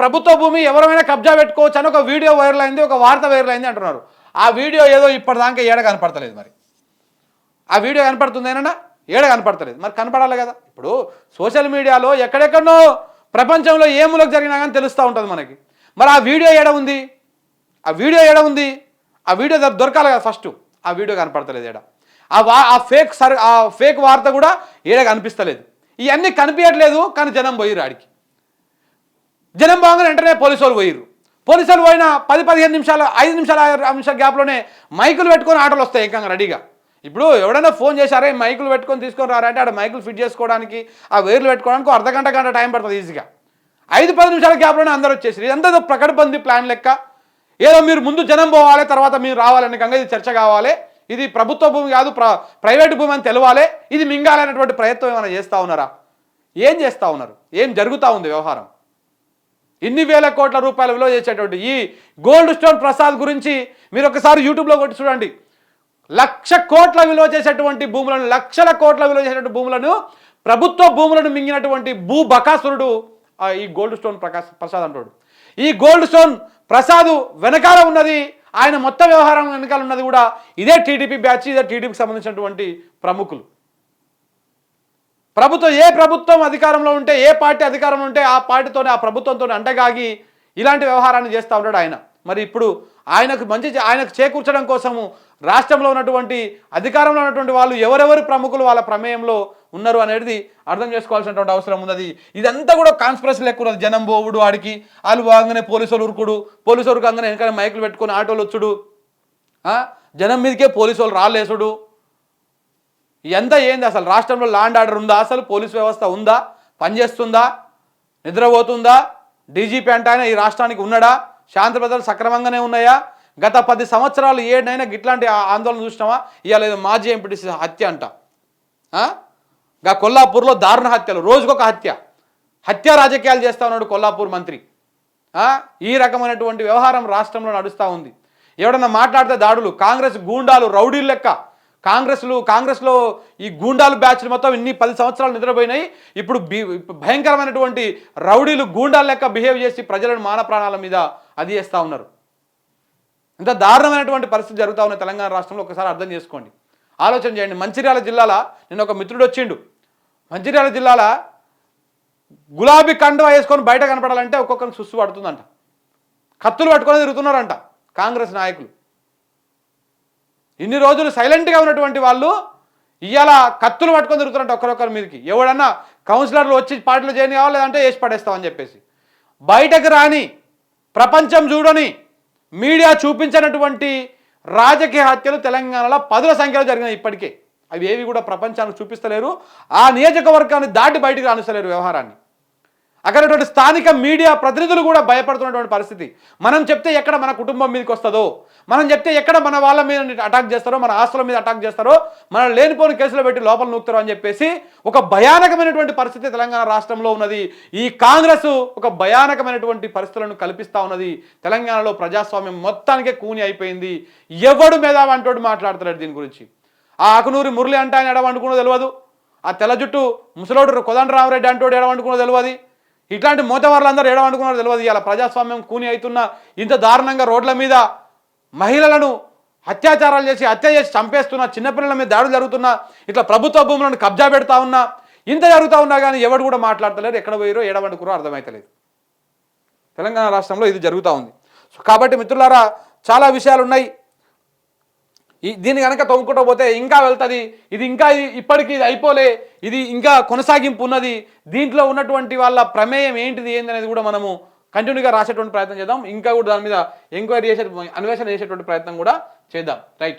ప్రభుత్వ భూమి ఎవరైనా కబ్జా పెట్టుకోవచ్చు అని ఒక వీడియో వైరల్ అయింది ఒక వార్త వైరల్ అయింది అంటున్నారు. ఆ వీడియో ఏదో ఇప్పటిదాకా ఏడ కనపడతలేదు మరి? ఆ వీడియో కనపడుతుంది ఏనన్నా ఏడ కనపడతలేదు. మరి కనపడాలి కదా. ఇప్పుడు సోషల్ మీడియాలో ఎక్కడెక్కడనో ప్రపంచంలో ఏ మూలకు జరిగినా కానీ తెలుస్తూ ఉంటుంది మనకి. మరి ఆ వీడియో ఏడ ఉంది? ఆ వీడియో ఏడ ఉంది? ఆ వీడియో దొరకాలి కదా ఫస్ట్. ఆ వీడియో కనపడతలేదు ఏడ. ఆ వా ఆ ఫేక్ సర్ ఆ ఫేక్ వార్త కూడా ఏడ కనిపిస్తలేదు. ఇవన్నీ కనిపించట్లేదు కానీ జనం పోయిరు ఆడికి. జనం బాగానే వెంటనే పోలీసు వాళ్ళు పోయిర్రు. పోలీసు వాళ్ళు పోయిన పది పదిహేను నిమిషాలు ఐదు నిమిషాల ఆరు నిమిషాల గ్యాప్లోనే మైకులు పెట్టుకొని ఆటోలు వస్తాయి ఏకంగా రెడీగా. ఇప్పుడు ఎవడైనా ఫోన్ చేశారే మైకులు పెట్టుకొని తీసుకొని రారంటే ఆడ మైకులు ఫిట్ చేసుకోవడానికి ఆ వేర్లు పెట్టుకోవడానికి అర్ధ గంట గంట టైం పడుతుంది ఈజీగా. ఐదు పది నిమిషాల గ్యాప్లోనే అందరూ వచ్చేసి ఇదంతా ఏదో ప్రకటబంది ప్లాన్ లెక్క. ఏదో మీరు ముందు జనం పోవాలి తర్వాత మీరు రావాలని కంగా ఇది చర్చ కావాలి. ఇది ప్రభుత్వ భూమి కాదు ప్ర ప్రైవేట్ భూమి అని తెలవాలి. ఇది మింగాలనేటువంటి ప్రయత్నం ఏమైనా చేస్తూ ఉన్నారా? ఏం చేస్తూ ఉన్నారు? ఏం జరుగుతూ ఉంది వ్యవహారం? ఇన్ని వేల కోట్ల రూపాయల విలువ చేసేటువంటి ఈ గోల్డ్ స్టోన్ ప్రసాద్ గురించి మీరు ఒకసారి యూట్యూబ్లో కొట్టి చూడండి. లక్ష కోట్ల విలువ చేసేటువంటి భూములను లక్షల కోట్ల విలువ చేసేటువంటి భూములను ప్రభుత్వ భూములను మింగినటువంటి భూ బకాసురుడు ఈ గోల్డ్ స్టోన్ ప్రకాశ్ ప్రసాద్ అంటాడు. ఈ గోల్డ్ స్టోన్ ప్రసాద్ వెనకాల ఉన్నది ఆయన మొత్తం వ్యవహారం వెనకాల ఉన్నది కూడా ఇదే టీడీపీ బ్యాచ్ ఇదే టీడీపీకి సంబంధించినటువంటి ప్రముఖులు. ప్రభుత్వం ఏ ప్రభుత్వం అధికారంలో ఉంటే ఏ పార్టీ అధికారంలో ఉంటే ఆ పార్టీతోనే ఆ ప్రభుత్వంతో అంటగాగి ఇలాంటి వ్యవహారాన్ని చేస్తూ ఉంటాడు ఆయన. మరి ఇప్పుడు ఆయనకు మంచి ఆయనకు చేకూర్చడం కోసము రాష్ట్రంలో ఉన్నటువంటి అధికారంలో ఉన్నటువంటి వాళ్ళు ఎవరెవరు ప్రముఖులు వాళ్ళ ప్రమేయంలో ఉన్నారు అనేది అర్థం చేసుకోవాల్సినటువంటి అవసరం ఉన్నది. ఇదంతా కూడా కాన్స్పిరసీ లెక్క ఉన్నది. జనం పోవుడు వాడికి వాళ్ళు బాగానే పోలీసులు ఉరుకుడు. పోలీసు ఉరకంగానే వెనకాల మైకులు పెట్టుకొని ఆటోలు వచ్చుడు. జనం మీదకే పోలీసు వాళ్ళు రాళ్ళేసుడు. ఎంత ఏంది అసలు? రాష్ట్రంలో లాండ్ ఆర్డర్ ఉందా? అసలు పోలీస్ వ్యవస్థ ఉందా? పనిచేస్తుందా? నిద్రపోతుందా? డీజీపీ అంటే ఆయన ఈ రాష్ట్రానికి ఉన్నాడా? శాంతి భద్రతలు సక్రమంగానే ఉన్నాయా? గత పది సంవత్సరాలు ఏడైనా ఇట్లాంటి ఆందోళన చూసినావా? ఇవాళ మాజీ ఎంపీటీసీ హత్య అంట. గా కొల్లాపూర్లో దారుణ హత్యలు రోజుకొక హత్య. హత్య రాజకీయాలు చేస్తా ఉన్నాడు కొల్లాపూర్ మంత్రి. ఈ రకమైనటువంటి వ్యవహారం రాష్ట్రంలో నడుస్తూ ఉంది. ఎవడన్నా మాట్లాడితే దాడులు కాంగ్రెస్ గూండాలు రౌడీలు లెక్క. కాంగ్రెస్లు కాంగ్రెస్లో ఈ గూండాలు బ్యాచ్లు మొత్తం ఇన్ని పది సంవత్సరాలు నిద్రపోయినాయి. ఇప్పుడు భయంకరమైనటువంటి రౌడీలు గూండాల లెక్క బిహేవ్ చేసి ప్రజలను మాన ప్రాణాల మీద అది చేస్తూ ఉన్నారు. ఇంత దారుణమైనటువంటి పరిస్థితి జరుగుతూ ఉన్న తెలంగాణ రాష్ట్రంలో. ఒకసారి అర్థం చేసుకోండి. ఆలోచన చేయండి. మంచిర్యాల జిల్లాల నేను ఒక మిత్రుడు వచ్చిండు. మంచిర్యాల జిల్లాల గులాబీ కండువ వేసుకొని బయట కనపడాలంటే ఒక్కొక్కరికి సుస్సు పడుతుందంట. కత్తులు పట్టుకొని తిరుగుతున్నారంట కాంగ్రెస్ నాయకులు. ఇన్ని రోజులు సైలెంట్గా ఉన్నటువంటి వాళ్ళు ఇవాళ కత్తులు పట్టుకొని తిరుగుతున్నారంట ఒకరొకరి మీదకి. ఎవడన్నా కౌన్సిలర్లు వచ్చి పాటలు చేయని కావాలి లేదంటే వేసి పడేస్తామని చెప్పేసి. బయటకు రాని ప్రపంచం చూడని మీడియా చూపించినటువంటి రాజకీయ హత్యలు తెలంగాణలో పదుల సంఖ్యలో జరిగినాయి ఇప్పటికే. అవి ఏవి కూడా ప్రపంచానికి చూపిస్తలేరు. ఆ నియోజకవర్గాన్ని దాటి బయటికి రానిస్తలేరు వ్యవహారాన్ని. అక్కడటువంటి స్థానిక మీడియా ప్రతినిధులు కూడా భయపడుతున్నటువంటి పరిస్థితి. మనం చెప్తే ఎక్కడ మన కుటుంబం మీదకి వస్తుందో మనం చెప్తే ఎక్కడ మన వాళ్ళ మీద అటాక్ చేస్తారో మన ఆస్తుల మీద అటాక్ చేస్తారో మనం లేనిపోని కేసులు పెట్టి లోపల నూకుతారో అని చెప్పేసి ఒక భయానకమైనటువంటి పరిస్థితి తెలంగాణ రాష్ట్రంలో ఉన్నది. ఈ కాంగ్రెస్ ఒక భయానకమైనటువంటి పరిస్థితులను కల్పిస్తా ఉన్నది. తెలంగాణలో ప్రజాస్వామ్యం మొత్తానికే కూని అయిపోయింది. ఎవడు మీద అంటోడు మాట్లాడతాడు దీని గురించి. ఆ ఆకునూరి మురళి అంటే ఆయన ఎడవండుకున్నో తెలియదు ఆ తెల్ల జుట్టు ముసలోడు కోదండరామరెడ్డి అంటోడు ఎడవండుకున్నో తెలియదు ఇట్లాంటి మూతవారులందరూ ఏడవనుకున్నారో తెలియదు ఇలా ప్రజాస్వామ్యం కూని అవుతున్న ఇంత దారుణంగా రోడ్ల మీద మహిళలను అత్యాచారాలు చేసి హత్య చేసి చంపేస్తున్న చిన్నపిల్లల మీద దాడులు జరుగుతున్నా ఇట్లా ప్రభుత్వ భూములను కబ్జా పెడతా ఉన్నా ఇంత జరుగుతూ ఉన్నా కానీ ఎవడు కూడా మాట్లాడతలేరు. ఎక్కడ పోయిరో ఏడవండుకురో అర్థమవుతలేదు తెలంగాణ రాష్ట్రంలో ఇది జరుగుతూ ఉంది. కాబట్టి మిత్రులారా చాలా విషయాలు ఉన్నాయి. ఈ దీన్ని కనుక తొమ్ముకుంటూ పోతే ఇంకా వెళ్తుంది ఇది ఇంకా ఇప్పటికీ ఇది అయిపోలే ఇది ఇంకా కొనసాగింపు ఉన్నది. దీంట్లో ఉన్నటువంటి వాళ్ళ ప్రమేయం ఏంటిది ఏంది అనేది కూడా మనము కంటిన్యూగా రాసేటువంటి ప్రయత్నం చేద్దాం. ఇంకా కూడా దాని మీద ఎంక్వైరీ చేసే అన్వేషణ చేసేటువంటి ప్రయత్నం కూడా చేద్దాం. రైట్